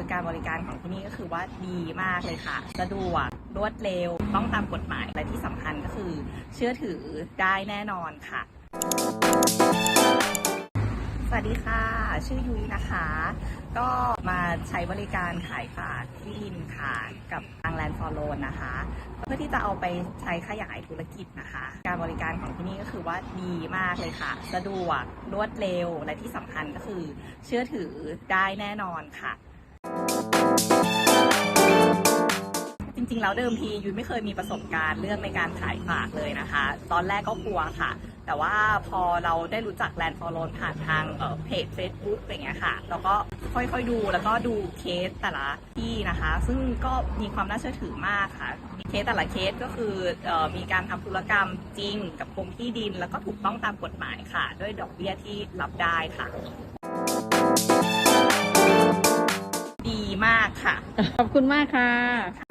คือการบริการของที่นี่ก็คือว่าดีมากเลยค่ะ สะดวกรวดเร็ว ต้องตามกฎหมายและที่สำคัญก็คือ เชื่อถือได้แน่นอนค่ะ สวัสดีค่ะ ชื่อยุ้ยนะคะ ก็มาใช้บริการขายฝากที่ดินค่ะ กับทางแลนด์ฟอร์โลนนะคะ เพื่อที่จะเอาไปใช้ขยายธุรกิจนะคะ การบริการของที่นี่ก็คือว่าดีมากเลยค่ะ สะดวกรวดเร็ว และที่สำคัญก็คือ เชื่อถือได้แน่นอนค่ะ จริงๆ แล้วเดิมทียุ้ยไม่เคยมีประสบการณ์เรื่องในการขายฝากเลยนะคะ ตอนแรกก็กลัวค่ะ แต่ว่าพอเราได้รู้จักแลนด์ฟอร์โลนผ่านทางเพจ Facebook อะไรเงี้ยค่ะ แล้วก็ค่อยๆดูแล้วก็ดูเคสแต่ละที่นะคะ ซึ่งก็มีความน่าเชื่อถือมากค่ะเคสแต่ละเคสก็คือออมีการทำธุรกรรมจริงกับกรมที่ดิน แล้วก็ถูกต้องตามกฎหมายค่ะ ด้วยดอกเบี้ยที่รับได้ค่ะ ดีมากค่ะ ขอบคุณมากค่ะ